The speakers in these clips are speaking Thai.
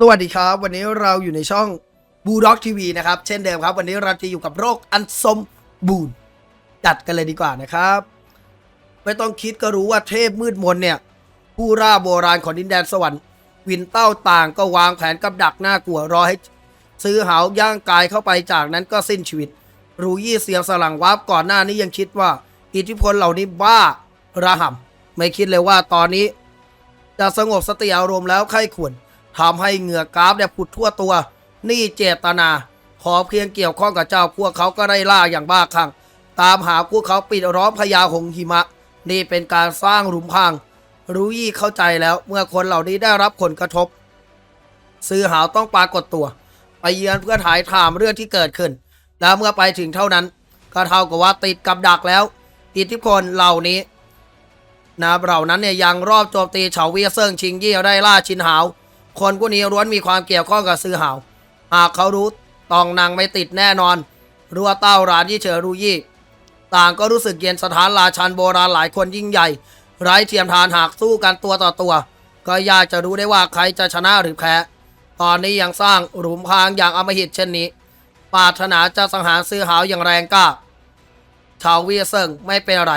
สวัสดีครับ วันนี้เราอยู่ในช่องบูด็อกทีวีนะครับ เช่นเดิมครับ วันนี้เราจะอยู่กับโรคอันสมบูรณ์จัดกันเลยดีกว่านะครับ ไม่ต้องคิดก็รู้ว่าเทพมืดมนเนี่ย ผู้ร่าโบราณของดินแดนสวรรค์วินเต้าต่างก็วางแผนกับดักหน้ากลัวรอให้ ซื้อหาวย่างกายเข้าไปจากนั้นก็สิ้นชีวิต รูยี่เสียงสลังวับก่อนหน้านี้ยังคิดว่า อิทธิพลเหล่านี้บ้าระห่ำไม่คิดเลยว่าตอนนี้ จะสงบสติอารมณ์แล้วไข้ควร ทำให้เหงื่อกราฟเนี่ยผุดทั่วตัว นี่เจตนา ขอเพียงเกี่ยวข้องกับเจ้าพวกเขาก็ได้ล่าอย่างบ้าคลั่งตามหาพวกเขาปิดล้อมพญาหงส์หิมะ นี่เป็นการสร้างหลุมพราง รู้ยี่เข้าใจแล้วเมื่อคนเหล่านี้ได้รับผลกระทบ ซื้อหาวต้องปรากฏตัว ไปเยือนเพื่อถ่ายถามเรื่องที่เกิดขึ้น แล้วเมื่อไปถึงเท่านั้น ก็เท่ากับว่าติดกับดักแล้ว อิทธิพลเหล่านี้นะเหล่านั้นเนี่ยยังรอบโจมตีเฉาเวียเซิงชิงยี่ได้ล่าชินหาว คนพวกนี้ล้วนมีความเกี่ยวข้องกับซื้อหาว หากเขารู้ตองนางไม่ติดแน่นอน รัวเต้ารานยี่เฉอรูยี่ ต่างก็รู้สึกเย็นสถานราชันโบราณหลายคนยิ่งใหญ่ ไร้เทียมทานหากสู้กันตัวต่อตัว ก็ยากจะรู้ได้ว่าใครจะชนะหรือแพ้ ตอนนี้ยังสร้างหลุมพรางอย่างอำมหิตเช่นนี้ปาถนาจะสังหารซื้อหาวอย่างแรงกล้าชาวเวียเซิงไม่เป็นอะไร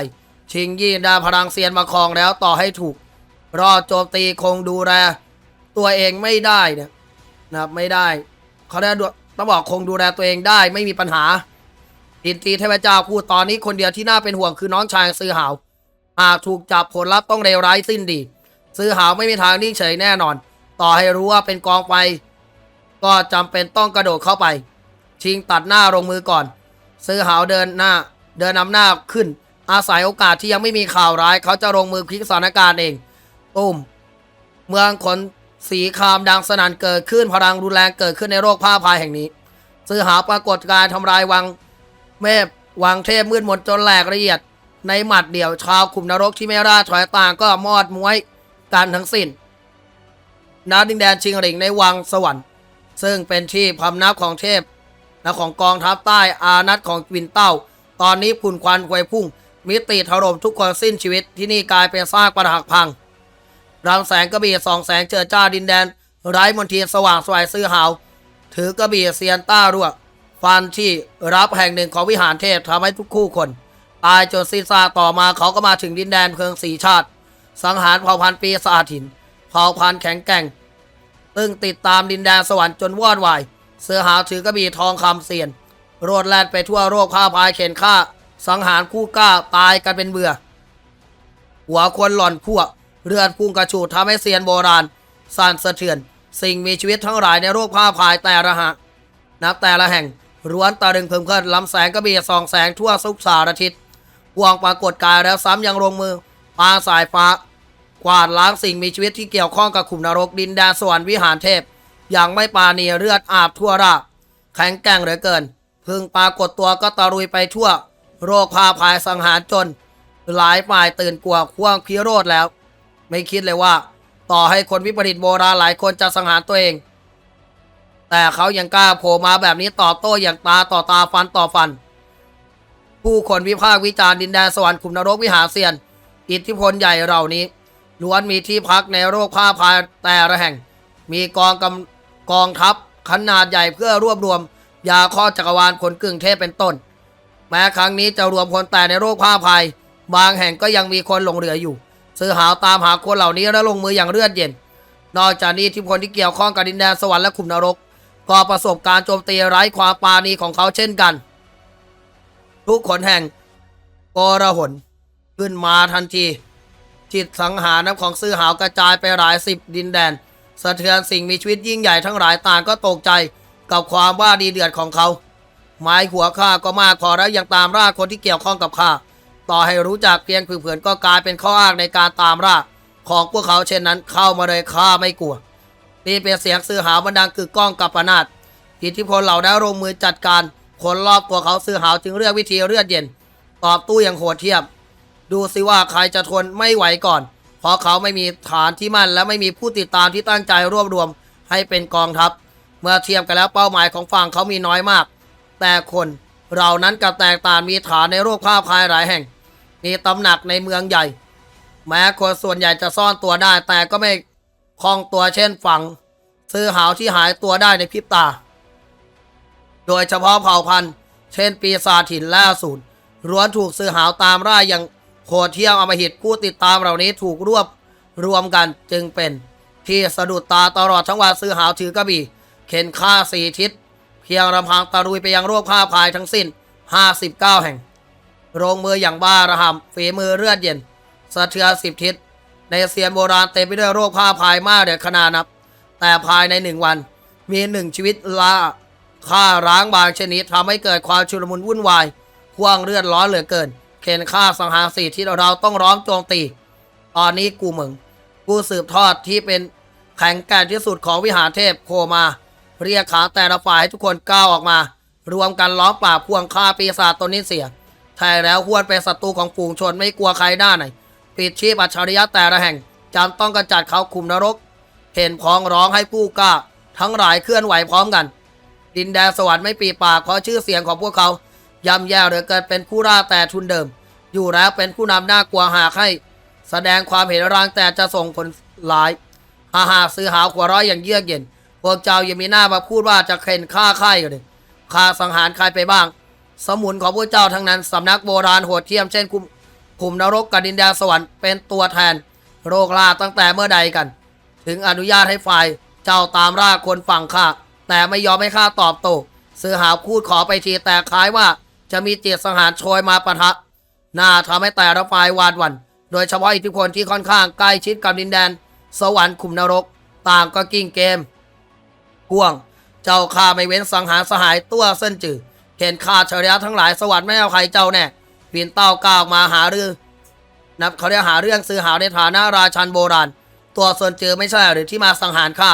ชิงยี่ด้พลังเซียนมาครองแล้วต่อให้ถูก รอดโจมตีคงดูแล ตัวเองไม่ได้เนี่ยนะครับไม่ได้เขาได้ต้องบอกคงดูแลตัวเองได้ไม่มีปัญหาอินทรีเทพเจ้าพูดตอนนี้คนเดียวที่น่าเป็นห่วงคือน้องชายซื้อหาวหากถูกจับผลลัพธ์ต้องเลวร้ายสิ้นดี ซื้อหาวไม่มีทางนิ่งเฉยแน่นอน ต่อให้รู้ว่าเป็นกองไฟก็จำเป็นต้องกระโดดเข้าไป ชิงตัดหน้าลงมือก่อน ซื้อหาวเดินหน้า เดินนำหน้าขึ้น อาศัยโอกาสที่ยังไม่มีข่าวร้าย เขาจะลงมือพลิกสถานการณ์เองตุ้มเมืองขน สีครามดังสนั่นเกิดขึ้นพลังรุนแรงเกิดขึ้นในโรคผ้าพายแห่งนี้ ซื้อหาปรากฏการทำลายวังเมฆวังเทพมืดมนจนแหลกละเอียด ในหมัดเดี่ยวชาวขุมนรกที่ไม่ราถอยต่างก็มอดม้วยกันทั้งสิ้นนาดินแดนชิงหริงในวังสวรรค์ ซึ่งเป็นที่พำนักของเทพและของกองทัพใต้อานัตของวินเต้า ตอนนี้พุ่นควันควยพุ่ง มิติถล่มทุกคนสิ้นชีวิตที่นี่กลายเป็นซากปรักหักพัง รังแสงกระบี่สองแสงเจิดจ้าดินแดน ไร้มนเทียนสว่างสวายซื้อหาว ถือกระบี่เซียนต้ารั่วฟันที่รับแห่งหนึ่งของวิหารเทพทำให้ทุกคู่คน ตายจนสิ้นซาต่อมาเขาก็มาถึงดินแดนเพิงสีชาติ สังหารเผ่าพันธุ์ปีศาจหินเผ่าพันธุ์แข็งแกร่งตึงติดตามดินแดนสวรรค์จนวอดวาย เสือหาวถือกระบี่ทองคำเสียน โรดแล่นไปทั่วโรคผ้าพายเข็นฆ่า สังหารคู่กล้าตายกันเป็นเบื่อ หัวคนหล่อนพวก เลือดพุ่งกระฉูดทำให้เซียนโบราณสั่นสะเทือน สิ่งมีชีวิตทั้งหลายในโรคผ้าพายแต่ละหะนับแต่ละแห่งร้วนตาดึงเพิ่มขึ้นลำแสงกระบี่ส่องแสงทั่วสุกสารทิศพวงปรากฏกายแล้วซ้ำยังลงมือปาสายฟ้ากวาดล้างสิ่งมีชีวิตที่เกี่ยวข้องกับขุมนรกดินแดนสวรรค์วิหารเทพ อย่างไม่ปราณีเลือดอาบทั่วราบแข็งแกร่งเหลือเกิน พึงปรากฏตัวก็ตะรุยไปทั่ว โรคพาพายสังหารจน หลายฝ่ายตื่นกลัวควงพิโรธแล้ว ไม่คิดเลยว่า ต่อให้คนวิปริตโบราณหลายคนจะสังหารตัวเอง แต่เขายังกล้าโผล่มาแบบนี้ตอบโต้อย่างตาต่อตาฟันต่อฟัน ผู้คนวิพากษ์วิจารณ์ดินแดนสวรรค์ขุมนรกวิหารเซียน อิทธิพลใหญ่เหล่านี้ล้วนมีที่พักในโรคผ้าพายแต่ละแห่ง มีกองกำกองทัพขนาดใหญ่เพื่อรวบรวม ยาข้อจักรวาลผลกึ่งเทพเป็นต้น แม้ครั้งนี้จะรวมคนแต่ในโรคผ้าภัยบางแห่งก็ยังมีคนหลงเหลืออยู่ ซื้อหาวตามหาคนเหล่านี้และลงมืออย่างเลือดเย็น นอกจากนี้ที่พลที่เกี่ยวข้องกับดินแดนสวรรค์และขุมนรก ก็ประสบการณ์โจมตีไร้ความปราณีของเขาเช่นกัน ทุกขนแห่งกระหนขึ้นมาทันทีจิตสังหารน้ำของซื้อหาวกระจายไปหลายสิบดินแดน สะเทือนสิ่งมีชีวิตยิ่งใหญ่ทั้งหลายต่างก็ตกใจกับความว่าดีเดือดของเขาหมายหัวข้าก็มากพอแล้วยังตามล่าคนที่เกี่ยวข้องกับข้า ต่อให้รู้จักเพียงเผื่อนๆก็กลายเป็นข้ออ้างในการตามล่าของพวกเขาเช่นนั้นเข้ามาเลยข้าไม่กลัวนี่เป็นเสียงซื้อหาวบันดังกึกก้องกับปนาดอิทธิพลเหล่านั้นลงมือจัดการคนรอบตัวเขาซื้อหาวจึงเลือกวิธีเลือดเย็น ตอบตู้อย่างโหดเทียม ดูสิว่าใครจะทนไม่ไหวก่อน เพราะเขาไม่มีฐานที่มั่นและไม่มีผู้ติดตามที่ตั้งใจรวบรวมให้เป็นกองทัพ เมื่อเทียบกันแล้วเป้าหมายของฝั่งเขามีน้อยมาก แต่คนเรานั้นกับแตกต่างมีฐานในโรคผ้าพคายหลายแห่ง มีตำหนักในเมืองใหญ่ แม้คนส่วนใหญ่จะซ่อนตัวได้ แต่ก็ไม่คล่องตัวเช่นฝั่งซื้อหาวที่หายตัวได้ในพริบตา โดยเฉพาะเผ่าพันธุ์ เช่นปีศาจถิ่นละอสูรล้วนถูกซื้อหาวตามร่าอย่างโหดเที่ยมอมหิตผู้ติดตามเหล่านี้ถูกรวบรวมกันจึงเป็นที่สะดุดตาตลอดทั้งวันซื้อหาวถือกระบี่ เข็นฆ่าสี่ทิศ เพียงลำพังตะรุยไปยังรวบฆ่าพายทั้งสิ้น 59 แห่ง โรงมืออย่างบ้าระหำฝีมือเลือดเย็นสะเทือนสิบทิศในเซียนโบราณเต็มไปด้วยโรคฆ่าพายมากเดือดขนาดนับ แต่ภายในหนึ่งวัน มีหนึ่งชีวิตละฆ่าร้างบางชนิดทำให้เกิดความชุลมุนวุ่นวายห่วงเลือดร้อนเหลือเกิน เข็นฆ่าสังหารสี่ที่เราต้องร้องโจมตี ตอนนี้กูมึงผู้สืบทอดที่เป็นแข็งแกร่งที่สุดของวิหารเทพโคมา เรียกขาแต่ละฝ่ายให้ทุกคนก้าวออกมา รวมกันล้อมปราบพวงฆ่าปีศาจตนนี้เสีย แท้แล้วควรเป็นศัตรูของฝูงชนไม่กลัวใครหน้าไหนปิดชีพอัจฉริยะแต่ละแห่งจำต้องกระจัดเขาคุมนรก เห็นพ้องร้องให้ผู้กล้า ทั้งหลายเคลื่อนไหวพร้อมกัน ดินแดนสวรรค์ไม่ปีปากเพราะชื่อเสียงของพวกเขาย่ำแย่เหลือเกินเป็นผู้ร่าแต่ทุนเดิม อยู่แล้วเป็นผู้นำน่ากลัวหากให้ แสดงความเห็นรางแต่จะส่งผลร้ายหาหาซื้อหาวหัวร้อยอย่างเยือกเย็นพวกเจ้ายังมีหน้ามาพูดว่าจะเข็นฆ่าใครกันเลยฆ่าสังหารใครไปบ้าง สมุนของพวกเจ้าทั้งนั้นสำนักโบราณโหดเทียมเช่นคุมคุมนรกกับดินแดนสวรรค์เป็นตัวแทนโรคลาตั้งแต่เมื่อใดกัน ถึงอนุญาตให้ฝ่ายเจ้าตามร่าคนฝั่งข้าแต่ไม่ยอมให้ข้าตอบโต้ซื้อหาพูดขอไปทีแต่คล้ายว่า จะมีเจตสังหารโชยมาปะทะน่าทำให้แต่ละฝ่ายวาดวัน โดยเฉพาะอิทธิพลที่ค่อนข้างใกล้ชิดกับดินแดน สวรรค์ขุมนรก ต่างก็กิ้งเกมกวง เจ้าข้าไม่เว้นสังหารสหายตัวเส้นจืด เห็นข้าเฉลียทั้งหลายสวรรค์ไม่เอาใครเจ้าแน่ปีนเต้าก้าวมาหาเรื่องนับเขาเรียกหาเรื่องซื้อหาในฐานะราชันโบราณ ตัวส่วนเจอไม่ใช่หรือที่มาสังหารข้า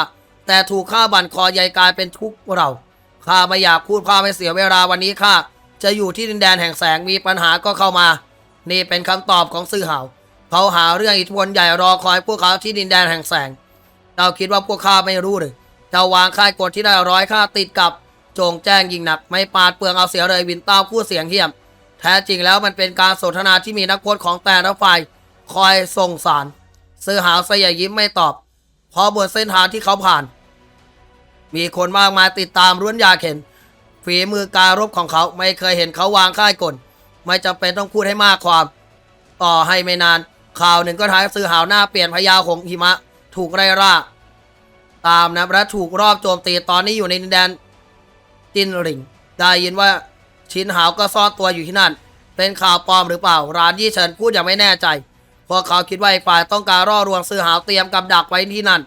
แต่ถูกข้าบั่นคอใหญ่กลายเป็นทุกข์เราข้าไม่อยากพูดข้าไม่เสียเวลาวันนี้ข้าจะอยู่ที่ดินแดนแห่งแสงมีปัญหาก็เข้ามา นี่เป็นคำตอบของซื่อหาวเขาหาเรื่องอิทธิพลใหญ่รอคอยพวกเขาที่ดินแดนแห่งแสงเจ้าคิดว่าพวกข้าไม่รู้หรือเจ้าวางค่ายกฎที่ได้ร้อยข้าติดกับ จงแจ้งยิงหนักไม่ปาดเปลืองเอาเสียเลยวินเต้าพูดเสียงเหี้ยม แท้จริงแล้วมันเป็นการสนทนาที่มีนักพจน์ของแต่ละฝ่ายคอยส่งสารซื้อหาวเสยยิ้มไม่ตอบพราะบนเส้นทางที่เขาผ่าน มีคนมากมายติดตามร้วนยาเข็นฝีมือการรบของเขาไม่เคยเห็นเขาวางค่ายกลไม่จำเป็นต้องพูดให้มากความ ต่อให้ไม่นานข่าวหนึ่งก็ท้ายซื้อหาวหน้าเปลี่ยนพญาหงหิมะ ถูกไล่ล่าตามนะและถูกรอบโจมตีตอนนี้อยู่ในดินแดน จินริง ได้ยินว่าชินหาวก็ซ่อนตัวอยู่ที่นั่น เป็นข่าวปลอมหรือเปล่า ร้านยี่เฉินพูดอย่างไม่แน่ใจพราะเขาคิดว่าอีกฝ่ายต้องการร่อรวงซื้อหาวเตรียมกับดักไว้ที่นั่น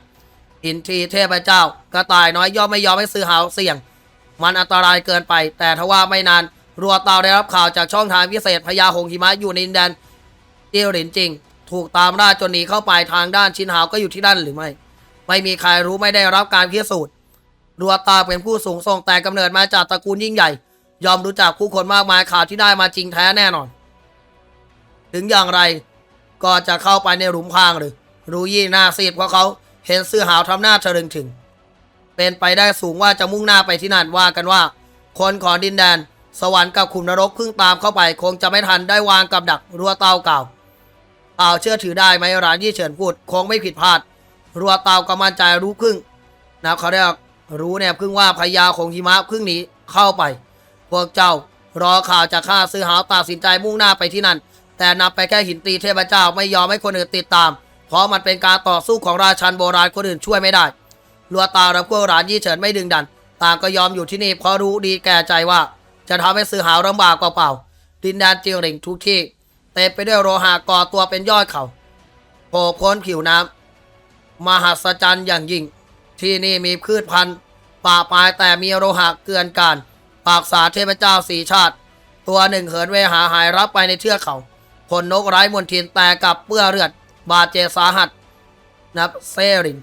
อินทรีเทพเจ้ากระต่ายน้อยย่อมไม่ยอมให้ซื้อหาวเสี่ยง มันอันตรายเกินไป แต่ทว่าไม่นานรัวเตาได้รับข่าวจากช่องทางพิเศษพญาหงส์หิมะอยู่ในดินแดนเจียวหลินจริง ถูกตามล่าจนหนีเข้าไปทางด้านชินหาวก็อยู่ที่นั่นหรือไม่ ไม่มีใครรู้ไม่ได้รับการพิสูจน์ รัวตาเป็นผู้สูงส่งแต่กำเนิดมาจากตระกูลยิ่งใหญ่ ยอมรู้จักผู้คนมากมายข่าวที่ได้มาจริงแท้แน่นอน ถึงอย่างไรก็จะเข้าไปในหลุมพรางหรือ รู้ยี่หน้าซีดเพราะเขาเห็นเสื้อหาวทำหน้าเฉลิงถึง เป็นไปได้สูงว่าจะมุ่งหน้าไปที่นั่นว่ากันว่า คนของดินแดน สวรรค์กับขุมนรกเพิ่งตามเข้าไป คงจะไม่ทันได้วางกับดักรัวเตาเก่าเปล่าเชื่อถือได้ไหมร้านยี่เฉินพูด คงไม่ผิดพลาด รัวเตาก็มั่นใจรู้ครึ่งนะเขาเรียก รู้เนี่ยครึ่งว่าพญาของหิมะครึ่งหนี้เข้าไป พวกเจ้ารอข่าวจากข้าซื้อหาวตัดสินใจมุ่งหน้าไปที่นั่น แต่นับไปแค่หินตีเทพเจ้าไม่ยอมให้คนอื่นติดตาม เพราะมันเป็นการต่อสู้ของราชันโบราณคนอื่นช่วยไม่ได้รัวตาและพวกร้านยี่เฉินไม่ดึงดัน ต่างก็ยอมอยู่ที่นี่เพราะรู้ดีแก่ใจว่า จะทำให้ซื้อหาวลำบากเปล่าๆดินแดนเจิงหริงทุกที่เต็มไปด้วยโลหะก่อตัวเป็นยอดเขาโผล่พ้นผิวน้ำมหัศจรรย์อย่างยิ่ง ที่นี่มีพืชพันธุ์ป่าปลายแต่มีโลหะเกลื่อนกลานปากษาเทพเจ้าสีชาติ ตัวหนึ่งเหินเวหาหายรับไปในเทือกเขาผลนกไร้มนทินแต่กับเปื้อเลือด บาดเจ็บสาหัสนับเซริน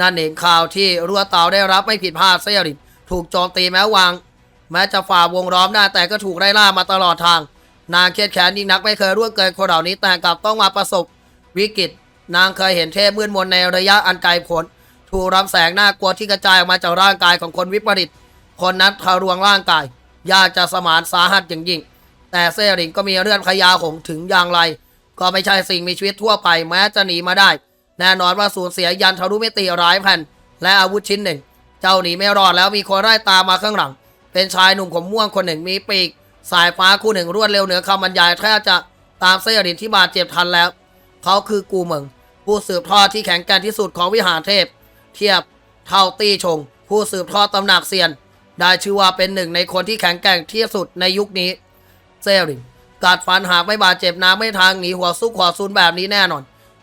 นั่นเองข่าวที่รัวเต่าได้รับไม่ผิดพลาดเซริน ถูกโจมตีแม้วาง แม้จะฝ่าวงล้อมได้าแต่ก็ถูกไล่ล่ามาตลอดทาง นางเครียดแค้นยิ่งนักไม่เคยร่วงเกินคนเหล่านี้แต่กลับต้องมาประสบวิกฤต นางเคยเห็นเทพมืดมนในระยะอันไกลโพ้น ถูกรับแสงน่ากลัวที่กระจายออกมาจากร่างกายของคนวิปริต คนนั้นทะลวงร่างกาย ยากจะสมานสาหัสอย่างยิ่ง แต่เซริงก็มีเรื่องขยาหงถึงอย่างไร ก็ไม่ใช่สิ่งมีชีวิตทั่วไปแม้จะหนีมาได้ แน่นอนว่าสูญเสียยันทะลุมิติร้ายแผ่น และอาวุธชิ้นหนึ่ง เจ้าหนีไม่รอดแล้วมีคนไล่ตามมาข้างหลัง เป็นชายหนุ่มผมม่วงคนหนึ่งมีปีก สายฟ้าคู่หนึ่งรวดเร็วเหนือคำบรรยายแทบจะตามเซรินที่บาดเจ็บทันแล้ว เขาคือกูเหมิงผู้สืบทอดที่แข็งแกร่งที่สุดของวิหารเทพ เทียบเท่าตี้ชง ผู้สืบทอดตำหนักเซียน ได้ชื่อว่าเป็นหนึ่งในคนที่แข็งแกร่งที่สุดในยุคนี้เซริงกัดฟันหากไม่บาดเจ็บน้ำไม่ทางหนีหัวซุกหัวซุนแบบนี้แน่นอน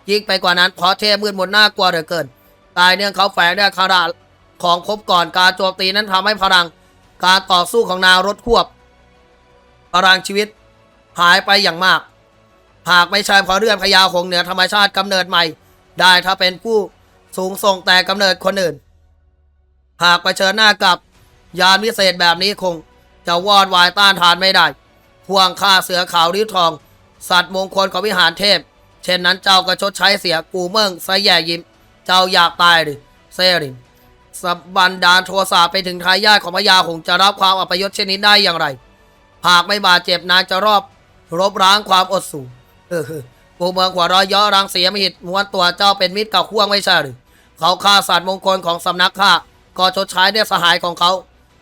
ยิ่งไปกว่านั้นเพราะเทพมืดมนน่ากลัวเหลือเกินตายเนื่องเขาแฝงด้วยคาราของครบก่อนการโจมตีนั้นทำให้พลัง การต่อสู้ของนาวรถควบพลังชีวิตหายไปอย่างมาก หากไม่ใช่เพราะเรื่องพญาหงเหนือธรรมชาติกำเนิดใหม่ ได้ถ้าเป็นผู้ สูงส่งแต่กำเนิดคนอื่น หากไปเชิญหน้ากับยานวิเศษแบบนี้คง จะวอดวายต้านทานไม่ได้ห่วงฆ่าเสือขาวริ้วทอง สัตว์มงคลของวิหารเทพ เช่นนั้นเจ้าก็ชดใช้เสียกูเมิ่งซแย่ยิ้ม เจ้าอยากตายหรือเซรินสบบันดาลโทสะไปถึงทายาทของพญาหงจะรับความอัปยศเช่นนี้ได้อย่างไร หากไม่บาดเจ็บนางจะรอบรบร้างความอดสูเออ กูเมืองหัวเร้อยย่อรังเสียมหิตม้วนตัวเจ้าเป็นมิตรกับข่วงไม่ใช่หรือเขาฆ่าสัตว์มงคลของสำนักข้าก็ชดใช้ด้วยสหายของเขา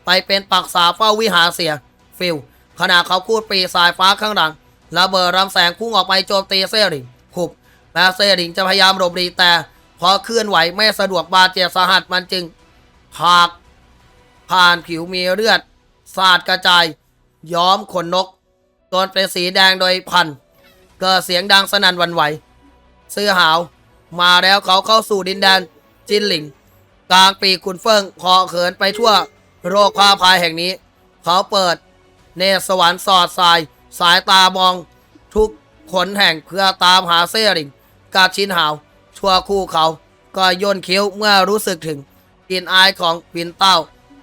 ไปเป็นปักษาเฝ้าวิหารเสีย ฟิลขณะเขาพูดปีสายฟ้าข้างหลังระเบิดรำแสงพุ่งออกไปโจมตีเซริงขุบแม้เซริงจะพยายามหลบหลีกแต่ พอเคลื่อนไหวไม่สะดวกบาดเจ็บสาหัสมันจึงผากผ่านผิวมีเลือด สาดกระจาย ย้อมขนนกจนเป็นสีแดงโดยพัน เกิดเสียงดังสนั่นวันไหวเสื้อหาว มาแล้วเขาเข้าสู่ดินแดนจินหลิง กลางปีกขุนเฟิงคอเขินไปทั่วโรคพาภัยแห่งนี้ เขาเปิด เนสวรรค์สอดสาย สายตามอง ทุกขนแห่งเพื่อตามหาเสื้อริงกาชินหาว ชั่วคู่เขา ก็ย่นคิ้วเมื่อรู้สึกถึงกลิ่นอายของปินเต้า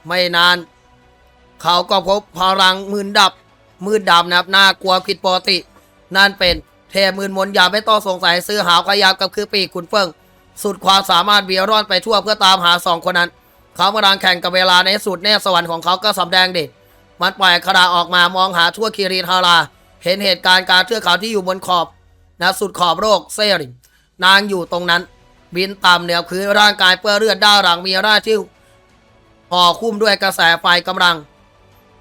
ไม่นาน เขาก็พบพลังมืนดับมืดดำนับน่ากลัวผิดปกติ นั่นเป็นเทพมืนมนอย่าไม่ต้องสงสัยซื้อหาวขยาวกับคือปีกขุนเฟิง สุดความสามารถเบียร่อนไปทั่วเพื่อตามหาสองคนนั้น เขากำลังแข่งกับเวลาในสุดแน่สวรรค์ของเขาก็สำแดงเด็มันปล่อยคราออกมามองหาทั่วคีรีทารา เห็นเหตุการณ์การเทือกเขาที่อยู่บนขอบนะสุดขอบโลกเซริงนางอยู่ตรงนั้น บินต่ำเหนือพื้นร่างกายเปื้อนเลือดด้าหลังมีร่าดที่ห่อคุ้มด้วยกระแสไฟกำลัง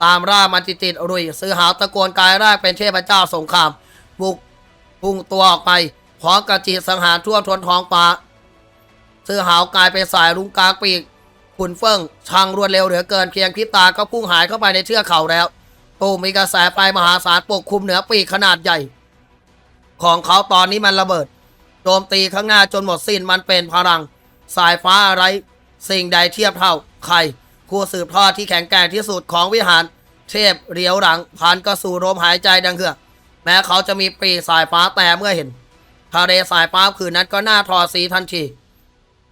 ตามร่ามันติดติดรุย ซื้อหาวตะโกนกายร่างเป็นเทพเจ้าสงคราม บุกพุ่งตัวออกไปพร้อกระจีดสังหารทั่วทวนท้องฟ้าเสื้อหาวกลายเป็นสายรุ้งกลางปีกขุนเฟิ่งช่างรวดเร็วเหลือเกินเพียงพิตาก็พุ่งหายเข้าไปในเทือกเขาแล้วตูมมีกระแสไฟมหาศาลปกคลุมเหนือปีกขนาดใหญ่ ของเขาตอนนี้มันระเบิดโจมตีข้างหน้าจนหมดสิ้นมันเป็นพลัง สายฟ้าอะไร สิ่งใดเทียบเท่าใครผู้สืบทอดที่แข็งแกร่งที่สุดของวิหาร เทพเรียวหลังพันก็สู่ลมหายใจดังเหือก แม้เขาจะมีปีสายฟ้าแต่เมื่อเห็นทะเลสายฟ้าคืนนั้นก็หน้าทอสีทันที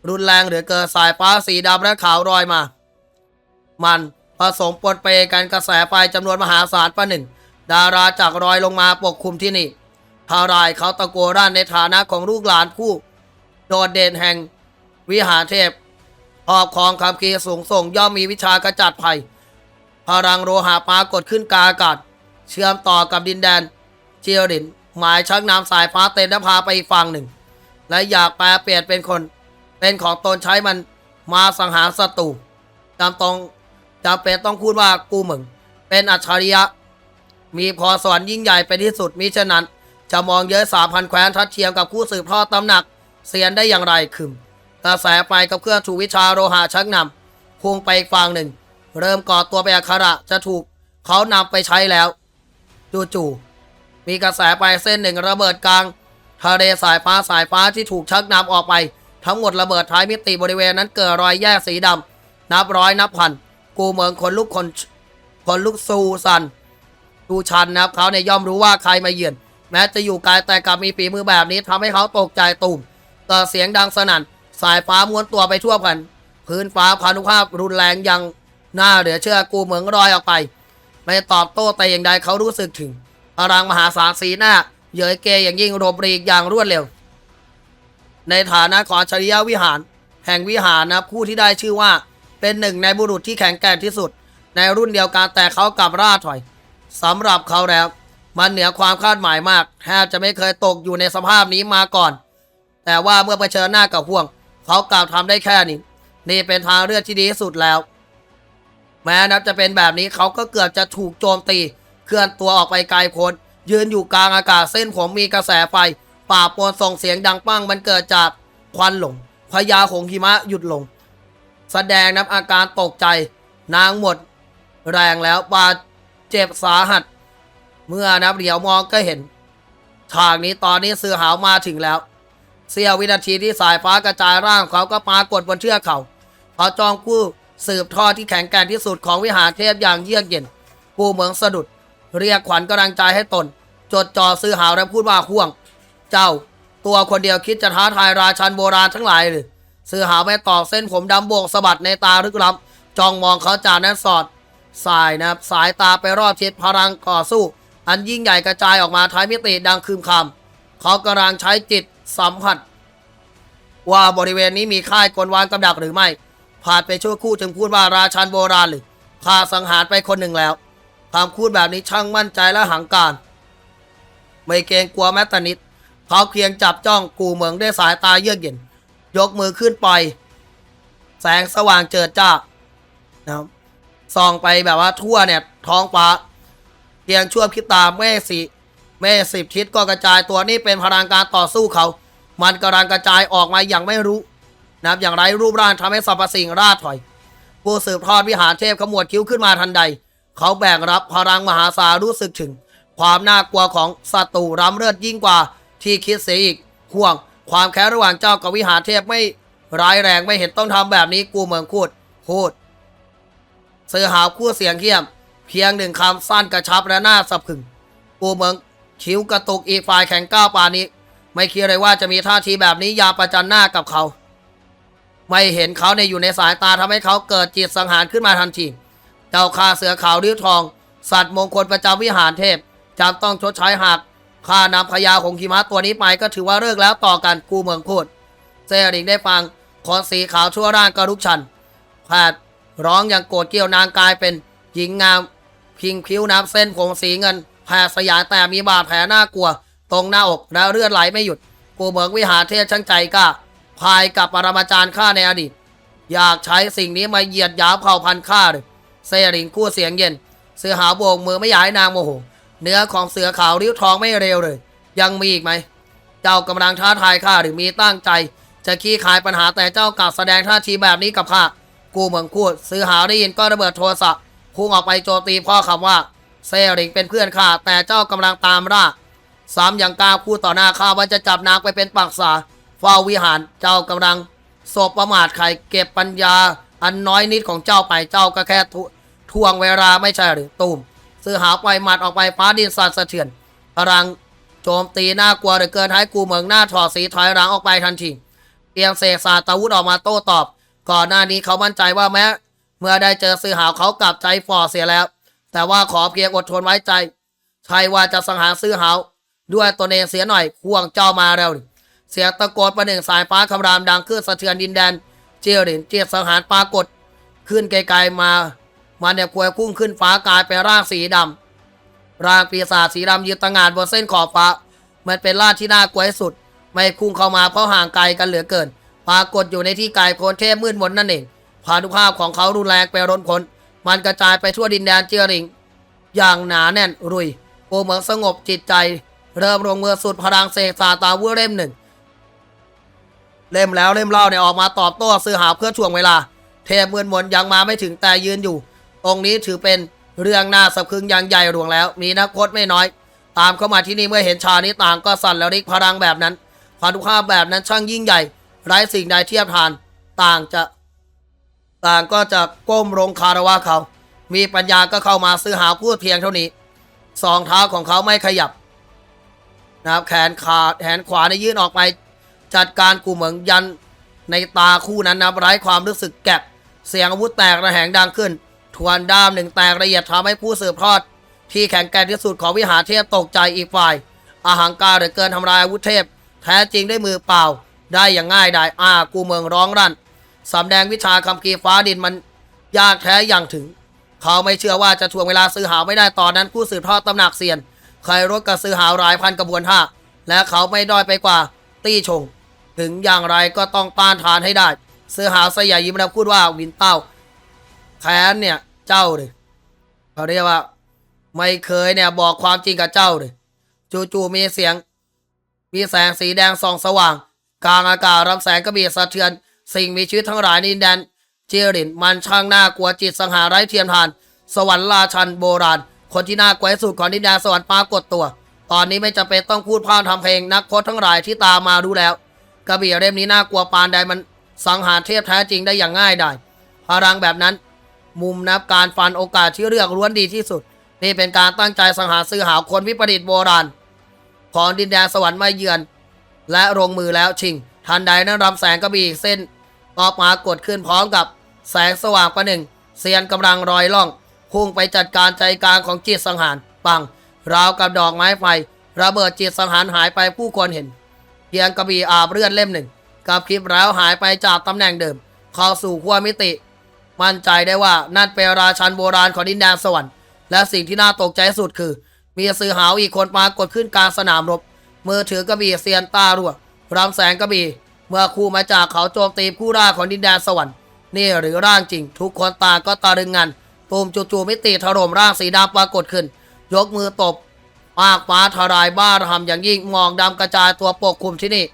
รุนแรงเหลือเกินสายฟ้าสีดำและขาวรอยมา มันผสมปนเปกันกระแสไฟจำนวนมหาศาลประหนึ่ง ดาราจากรอยลงมาปกคลุมที่นี่ทารายเขาตะโกร่านในฐานะของลูกหลานผู้โดดเด่นแห่งวิหารเทพหอบของคำคีสูงส่งย่อมมีวิชากระจัดภัย พลังโลหะปรากฏขึ้นกาอากาศ เชื่อมต่อกับดินแดน เจียริน หมายชักนำสายฟ้าเต็มและพาไปอีกฝั่งหนึ่ง และอยากแปลเปลี่ยนเป็นคน เป็นของตนใช้มันมาสังหารศัตรูจำต้องจำเป็นต้องพูดว่ากูเหมึง เป็นอัจฉริยะ มีพรสวรรค์ยิ่งใหญ่เป็นที่สุดมิฉะนั้น จะมองเยอะสามพันแคว้นทัดเทียมกับผู้สืบทอดตำหนัก เสียนได้อย่างไรคืมกระแสไฟกับเครื่องถูกวิชาโลหะชักนำพุ่งไปอีกฝั่งหนึ่ง เริ่มก่อตัวเป็นอักขระจะถูกเขานำไปใช้แล้ว จู่ๆ มีกระแสไฟเส้นหนึ่งระเบิดกลาง ทะเลสายฟ้าสายฟ้าที่ถูกชักนำออกไป ทั้งหมดระเบิดท้ายมิติบริเวณนั้นเกิดรอยแยกสีดำนับร้อยนับพัน กูเหมือนคนลุกคนคนลุกซูซันดูชันนะครับเขาเนี่ยย่อมรู้ว่าใครมาเยือน แม้จะอยู่ไกลแต่กลับมีฝีมือแบบนี้ทำให้เขาตกใจตุ่มเกิดเสียงดังสนั่น สายฟ้าม้วนตัวไปทั่วกันพื้นฟ้าพานุภาพรุนแรงยังน่าเหลือเชื่อกูเหมือนรอยออกไป ไม่ตอบโต้แต่อย่างใดเขารู้สึกถึง พลังมหาศาลสีหน้าเหยยเกยอย่างยิ่งรบรีกอย่างรวดเร็ว ในฐานะของอัจฉริยวิหาร แห่งวิหารนะผู้ที่ได้ชื่อว่าเป็นหนึ่งในบุรุษที่แข็งแกร่งที่สุด ในรุ่นเดียวกันแต่เขากลับร่าถอยสำหรับเขาแล้ว มันเหนือความคาดหมายมากแทบจะไม่เคยตกอยู่ในสภาพนี้มาก่อน แต่ว่าเมื่อเผชิญหน้ากับพวกเขากลับทำได้แค่นี้ นี่เป็นทางเลือกที่ดีที่สุดแล้ว แม้นับจะเป็นแบบนี้เขาก็เกือบจะถูกโจมตี เคลื่อนตัวออกไปไกลโพ้นยืนอยู่กลางอากาศเส้นผมมีกระแสไฟป่าโปนส่งเสียงดังปังมันเกิดจากควันหลงพญาหงหิมะหยุดลง แสดงนับอาการตกใจ นางหมด แรงแล้วบาดเจ็บสาหัส เมื่อนับเหลียวมองก็เห็นทางนี้ตอนนี้เสือหาวมาถึงแล้ว เสี้ยววินาทีที่สายฟ้ากระจายร่างเขาก็ปรากฏบนเชือกเขาเขาจองกู้สืบทอดที่แข็งแกร่งที่สุดของวิหารเทพอย่างเยือกเย็นปูเหมืองสะดุด เรียกขวัญกำลังใจให้ตน จดจ่อซื้อหาวและพูดว่าห่วง เจ้า ตัวคนเดียวคิดจะท้าทายราชันโบราณทั้งหลายหรือซื้อหาวแม่ตอกเส้นผมดำโบกสะบัดในตาลึกลับจ้องมองเขาจากนั้นสอดสายนะครับสายตาไปรอบทิศพลังก่อสู้ อันยิ่งใหญ่กระจายออกมาท้ายมิติดังคืมคำเขากำลังใช้จิตสัมผัส ว่าบริเวณนี้มีค่ายกลวางกำดักหรือไม่ผ่านไปชั่วคู่จึงพูดว่าราชันโบราณหรือข้าสังหารไปคนหนึ่งแล้ว คำพูดแบบนี้ช่างมั่นใจและหังการ ไม่เกรงกลัวแม้แต่นิด เขาเพียงจับจ้องกูเหมืองด้วยสายตาเยือกเย็น ยกมือขึ้นไป แสงสว่างเจิดจ้านะครับส่องไปแบบว่าทั่วเนี่ยท้องฟ้าเพียงชั่วพริบตาแม่สีแม่สิบทิศก็กระจายตัวนี่เป็นพลังการต่อสู้เขา มันกำลังกระจายออกมาอย่างไม่รู้นะครับอย่างไรรูปร่างทำให้สรรพสิ่งราดถอย ผู้สืบทอดวิหารเทพขมวดคิ้วขึ้นมาทันใด เขาแบกรับพลังมหาศาลรู้สึกถึง ความน่ากลัวของศัตรูร้ำเลือดยิ่งกว่าที่คิดเสียอีกห่วง ความแค้นระหว่างเจ้ากับวิหารเทพไม่ร้ายแรงไม่เห็นต้องทำแบบนี้กูเมืองพูดพูดเสือหาวคู่เสียงเขี้ยม เพียงหนึ่งคำสั้นกระชับและหน้าสับขึงกูเมืองคิ้วกระตุกอีกฝ่ายแข็งก้าวปานี้ ไม่คิดเลยว่าจะมีท่าทีแบบนี้ยาประจันหน้ากับเขา ไม่เห็นเขาในอยู่ในสายตาทำให้เขาเกิดจิตสังหารขึ้นมาทันที เจ้าข้าเสือขาวริ้วทอง สัตว์มงคลประจำวิหารเทพจำต้องชดใช้หากข้านำพญาของขีมะตัวนี้ไปก็ถือว่าเลิกแล้วต่อกันกูเมืองพูดเซริงได้ฟังคนสีขาวชั่วร่างกระลุกชันแพทย์ร้องอย่างโกรธเกรี้ยวนางกายเป็นหญิงงาม พิงคิ้วน้ำเส้นผมสีเงินแผ่สยายแต่มีบาดแผลน่ากลัว ตรงหน้าอกแล้วเลือดไหลไม่หยุด กูเมืองวิหารเทพช่างใจกล้าพายกับปรมาจารย์ข้าในอดีต อยากใช้สิ่งนี้มาเหยียดหยามเผ่าพันธุ์ข้าเลย เซริงคู่เสียงเย็น เสือหาวโบกมือไม่อยากให้นางโมโห เนื้อของเสือขาวริ้วทองไม่เร็วเลย ยังมีอีกไหม เจ้ากำลังท้าทายข้าหรือมีตั้งใจ จะขี้ขายปัญหาแต่เจ้ากลับแสดงท่าทีแบบนี้กับข้า กูเหมืองพูดเสือหาวได้ยินก็ระเบิดโทรศัพท์พุ่งออกไปโจมตีพ่อคำว่า เซริงเป็นเพื่อนข้าแต่เจ้ากำลังตามล่าซ้ำยังกล้าพูดต่อหน้าข้าว่าจะจับนางไปเป็นปักษาเฝ้าวิหารเจ้ากำลังสบประมาทใครเก็บปัญญา อันน้อยนิดของเจ้าไปเจ้าก็แค่ทวทวงเวลาไม่ใช่หรือตูมเสือหาวปล่อยหมัดออกไปฟ้าดินสั่นสะเทือนพลังโจมตีน่ากลัวเหลือเกินให้กูเหมืองหน้าถอดสีถอยหลังออกไปทันทีเพียงเสกศาตาวุธออกมาโต้ตอบ ก่อนหน้านี้เขามั่นใจว่าแม้ เมื่อได้เจอเสือหาวเขากลับใจฝ่อเสียแล้ว แต่ว่าขอเพียงอดทนไว้ใจใช่ว่าจะสังหารซื้อหาวด้วยตนเองเสียหน่อยควงเจ้ามาแล้วเสียงตะโกนประหนึ่งสายฟ้าคำรามดังขึ้นสะเทือนดินแดน เจียรินเจียสังหารปรากฏ ขึ้นไกลๆมา มันเนี่ยพวยพุ่งขึ้นฟ้ากลายเป็นร่างสีดำร่างปีศาจสีดำยืนตระหงานบนเส้นขอบฟ้า มันเป็นร่างที่น่ากลัวที่สุด ไม่พุ่งเข้ามาเพราะห่างไกลกันเหลือเกิน ปรากฏอยู่ในที่ไกลโพ้นเทพมืดมนนั่นเองพานุภาพของเขารุนแรงไปร้นคนมันกระจายไปทั่วดินแดนเจียริง อย่างหนาแน่นรุยโอเหมืองสงบจิตใจ เริ่มลงมือสุดพลังเสกซาตาวุธเล่มหนึ่ง เล่มแล้วเล่มเล่าเนี่ยออกมาตอบโต้ซื้อหาเพื่อช่วงเวลา เทพมืนมนยังมาไม่ถึงแต่ยืนอยู่ตรงนี้ถือเป็นเรื่องน่าสะพรึงอย่างใหญ่หลวงแล้ว มีนักพจน์ไม่น้อย ตามเข้ามาที่นี่เมื่อเห็นชานี้ต่างก็สั่นแล้วริกพลังแบบนั้นพานุภาพแบบนั้นช่างยิ่งใหญ่ ไร้สิ่งใดเทียบทาน ต่างจะ ต่างก็จะก้มลงคารวะเขา มีปัญญาก็เข้ามาซื้อหาพูดเพียงเท่านี้สองเท้าของเขาไม่ขยับนะครับแขนขาแขนขวาในยื่นออกไป จัดการกูเหมืองยันในตาคู่นั้นนะไร้ความรู้สึกแก็บเสียงอาวุธแตกระแหงดังขึ้น ทวนด้ามหนึ่งแตกละเอียดทำให้ผู้สืบทอด ที่แข็งแกร่งที่สุดของวิหารเทพตกใจอีกฝ่ายอาหังการเหลือเกินทำลายอาวุธเทพ แท้จริงด้วยมือเปล่า ได้อย่างง่ายดายอากูเมืองร้องรั่นสำแดงวิชาคำกีฟ้าดินมันยากแท้อย่างถึง เขาไม่เชื่อว่าจะทวงเวลาซื้อหาไม่ได้ตอนนั้นผู้สืบทอดตำหนักเซียนเคยรถกับซื้อหาวหลายพันกระบวนท่าและเขาไม่ด้อยไปกว่าตี้ชง ถึงอย่างไรก็ต้องต้านทานให้ได้ เสือหาวสยายยิ้มแล้วพูดว่าวินเต้า แค้นเนี่ย เจ้าเลยเขาเรียกว่า ไม่เคยเนี่ยบอกความจริงกับเจ้าเลยจู่ๆมีเสียง มีแสงสีแดงส่องสว่าง กลางอากาศรำแสงกระบี่สะเทือน สิ่งมีชีวิตทั้งหลายในดินแดนเจรินมันช่างน่ากลัวจิตสังหารไร้เทียมทาน สวรรค์ราชันโบราณ คนที่น่ากลัวสุดของดินแดนสวรรค์ปรากฏตัว ตอนนี้ไม่จำเป็นต้องพูดพร่ำทำเพลงนักพจน์ทั้งหลายที่ตามมาดูแล้ว กระบี่เล่มนี้น่ากลัวปานใดมันสังหารเทพแท้จริงได้อย่างง่ายดายพลังแบบนั้น มุมนับการฟันโอกาสที่เลือกล้วนดีที่สุด นี่เป็นการตั้งใจสังหารซื้อหาคนวิปริตโบราณ ของดินแดนสวรรค์มาเยือน และลงมือแล้วชิง ทันใดนั้นรำแสงกระบี่เส้นออกมากดขึ้นพร้อมกับแสงสว่างประหนึ่งเซียนกำลังรอยล่องพุ่งไปจัดการใจกลางของจิตสังหารปังราวกับดอกไม้ไฟระเบิดจิตสังหารหายไปผู้คนเห็น พียงกระบี่อาบเลือดเล่มหนึ่งกับคลิปแล้วหายไปจากตำแหน่งเดิมเข้าสู่ขั้วมิติ มั่นใจได้ว่านั่นเป็นราชันโบราณของดินแดนสวรรค์และสิ่งที่น่าตกใจสุดคือ มีสื่อหาวอีกคนปรากฏขึ้นกลางสนามรบมือถือกระบี่เซียนตารั่วรำแสงกระบี่เมื่อคู่มาจากเขาโจมตีผู้ร่าของดินแดนสวรรค์นี่หรือร่างจริง ทุกคนตาก็ตารึงงันตูมจู่ๆมิติถล่มร่างสีดำปรากฏขึ้น ยกมือตบ ปากฟ้าทลายบ้าระหำอย่างยิ่งมองดำกระจายตัวปกคลุมที่นี่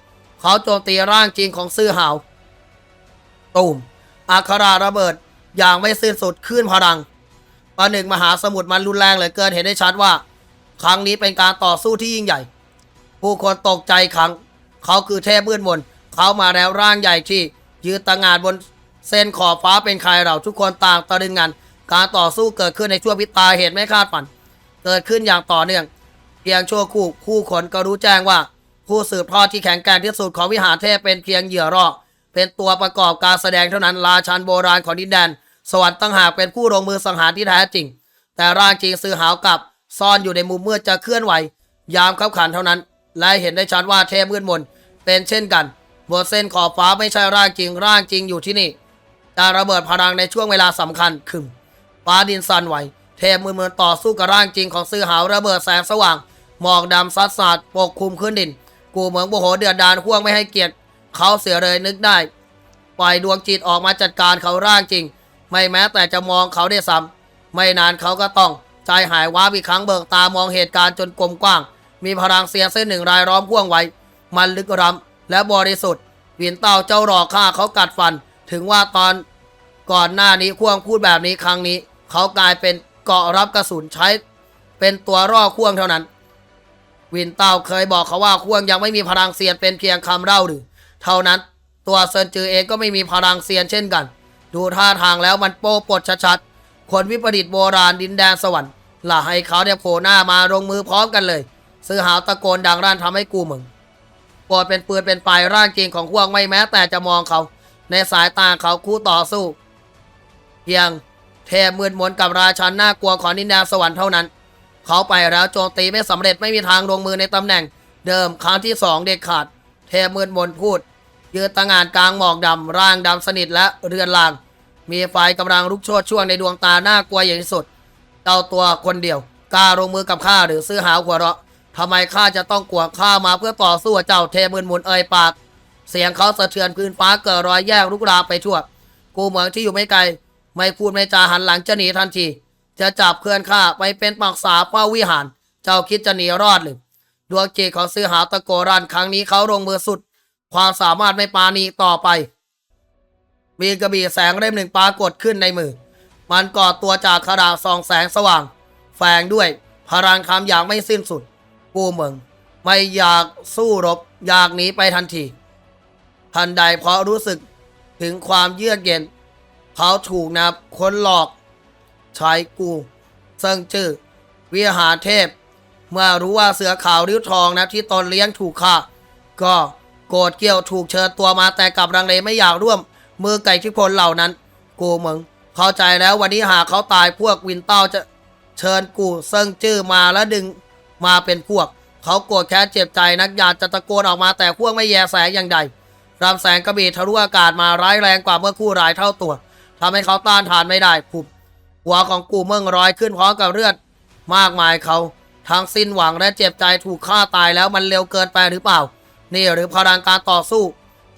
เขาโจมตีร่างจริงของซื่อหาวตูมอาคาราระเบิดอย่างไม่สิ้นสุดขึ้นพลังประหนึ่งมหาสมุทรมันรุนแรงเหลือเกินเห็นได้ชัดว่า ครั้งนี้เป็นการต่อสู้ที่ยิ่งใหญ่ ผู้คนตกใจครั้ง เขาคือเทพมืดมนเขามาแล้วร่างใหญ่ที่ ยืนตางานบนเส้นขอบฟ้าเป็นใครเราทุกคนต่างตะลึงงัน การต่อสู้เกิดขึ้นในช่วงพิตาเหตุไม่คาดฝัน เกิดขึ้นอย่างต่อเนื่อง เพียงชั่วคู่คู่คนก็รู้แจ้งว่า ผู้สืบทอดที่แข็งแกร่งที่สุดของวิหารเทพเป็นเพียงเหยื่อรอเป็นตัวประกอบการแสดงเท่านั้นราชันโบราณของดินแดน สวรรค์ตั้งหากเป็นผู้ลงมือสังหารที่แท้จริง แต่ร่างจริงซื้อหาวกลับซ่อนอยู่ในมุมมืดจะเคลื่อนไหว ยามขับขันเท่านั้น และเห็นได้ชัดว่าเทพมืดมนเป็นเช่นกันบนเส้นขอบฟ้าไม่ใช่ร่างจริงร่างจริงอยู่ที่นี่การระเบิดพลังในช่วงเวลาสำคัญขึ้นฟ้าดินสั่นไหว เทพมืดมนต่อสู้กับร่างจริงของซื้อหาวระเบิดแสงสว่าง หมอกดำซัดสาดปกคลุมขึ้นดิน กูเหมือนโมโหเดือดดานห่วงไม่ให้เกียรติเขาเสียเลยนึกได้ ปล่อยดวงจิตออกมาจัดการเขาร่างจริง ไม่แม้แต่จะมองเขาได้ซ้ำไม่นานเขาก็ต้องใจหายว้าบอีกครั้งเบิกตามองเหตุการณ์จนกลมกว้าง มีพลังเสียเส้นหนึ่งรายล้อมพ่วงไว้ มันลึกล้ำและบริสุทธิ์หวินเต้าเจ้าหลอกฆ่าเขากัดฟัน ถึงว่าตอนก่อนหน้านี้ควงพูดแบบนี้ครั้งนี้ เขากลายเป็น เกาะรับกระสุนใช้เป็นตัวร่อควงเท่านั้น วินเต้าเคยบอกเขาว่าควงยังไม่มีพลังเซียนเป็นเพียงคำเล่าหรือ เท่านั้นตัวเซินจือเองก็ไม่มีพลังเซียนเช่นกัน ดูท่าทางแล้วมันโป้ปดชัดๆคนวิปริตโบราณดินแดนสวรรค์ล่ะให้เขาเนี่ยโผล่หน้ามาลงมือพร้อมกันเลย ซื้อหาวตะโกนดังร่านทำให้กูมึงปวดเป็นปืนเป็นปลายร่างจริงของพวกไม่แม้แต่จะมองเขา ในสายตาเขาคู่ต่อสู้ เพียง เทพมืดมนกับราชันน่ากลัวของดินแดนสวรรค์เท่านั้น เขาไปแล้วโจมตีไม่สำเร็จไม่มีทางลงมือในตำแหน่ง เดิมครั้งที่สองเด็ดขาด เทพมืดมนพูด ยืนตางานกลางหมอกดำร่างดำสนิทและเรือนลาง มีไฟกำลังลุกโชนช่วงในดวงตาน่ากลัวอย่างที่สุดเจ้าตัวคนเดียวกล้าลงมือกับข้าหรือซื้อหาวหัวเราะทำไมข้าจะต้องกลัวข้ามาเพื่อต่อสู้กับเจ้าเทมืนมุนเอ่ยปาก เสียงเขาสะเทือนพื้นฟ้าเกิดรอยแยกลุกรามไปทั่ว กูเหมืองที่อยู่ไม่ไกล ไม่พูดไม่จาหันหลังจะหนีทันที จะจับเพื่อนข้าไปเป็นปักษาเฝ้าวิหาร เจ้าคิดจะหนีรอดหรือดวงจิตของซื้อหาตะโกรันครั้งนี้เขาลงมือสุด ความสามารถไม่ปาณีต่อไป มีกระบี่แสงเล่มหนึ่งปรากฏขึ้นในมือ มันก่อตัวจากขดาษส่องแสงสว่าง แฝงด้วยพลังคำอย่างไม่สิ้นสุด กูเมืองไม่อยากสู้รบอยากหนีไปทันที ทันใดเพราะรู้สึกถึงความเยือกเย็น เขาถูกนะคนหลอกชายกูเซิงจื้อวิหารเทพ เมื่อรู้ว่าเสือขาวริ้วทองนะที่ตนเลี้ยงถูกฆ่า ก็โกรธเกรี้ยวถูกเชิญตัวมาแต่กลับรังเลไม่อยากร่วม มือไก่ชิพลเหล่านั้น กูมึงเข้าใจแล้ววันนี้หากเขาตายพวกวินเต้าจะเชิญกูเซิงจื้อมาแล้วดึงมาเป็นพวก เขาโกรธแค้นเจ็บใจนักอยากจะตะโกนออกมาแต่พวกไม่แยแสอย่างใดรำแสงกระบี่ทะลุอากาศมาร้ายแรงกว่าเมื่อคู่รายเท่าตัว ทำให้เขาต้านทานไม่ได้ผุบหัวของกูเมืองร้อยขึ้นพร้อมกับเลือด มากมายเขาทั้งสิ้นหวังและเจ็บใจถูกฆ่าตายแล้วมันเร็วเกินไปหรือเปล่า นี่หรือพลังการต่อสู้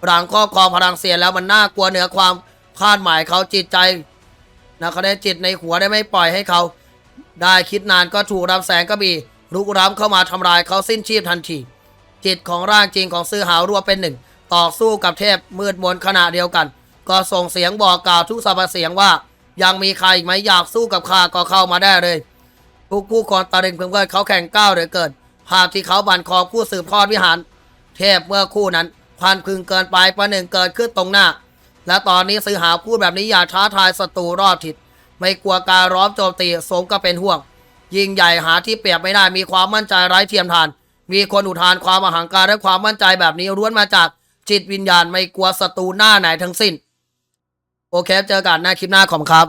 หลังครอบครองพลังเสียแล้วมันน่ากลัวเหนือความคาดหมายเขาจิตใจนะเขาได้จิตในหัวได้ไม่ปล่อยให้เขา ได้คิดนานก็ถูกรับแสงกระบี่รุกร้ำเข้ามาทำลายเขาสิ้นชีพทันที จิตของร่างจริงของซื้อหาวรวมเป็นหนึ่ง ต่อสู้กับเทพมืดมนขณะเดียวกัน ก็ส่งเสียงบอกกล่าวทุกสรรพเสียงว่า ยังมีใครอีกไหมอยากสู้กับข้าก็เข้ามาได้เลยทุกผู้คนตะลึงเพื่อนเขาแข่งก้าวเหลือเกินภาพที่เขาบันคอผู้สืบทอดวิหาร เทพเมื่อคู่นั้นพันพึงเกินไปประหนึ่งเกิดขึ้นตรงหน้า และตอนนี้ซื้อหาพูดแบบนี้อย่าท้าทายศัตรูรอบทิศไม่กลัวการร้อมโจมตีสมก็เป็นห่วง ยิ่งใหญ่หาที่เปรียบไม่ได้มีความมั่นใจไร้เทียมทาน มีคนอุทานความอหังการและความมั่นใจแบบนี้ล้วนมาจากจิตวิญญาณไม่กลัวศัตรูหน้าไหนทั้งสิ้น โอเคเจอกันหน้าคลิปหน้าขอบคุณครับ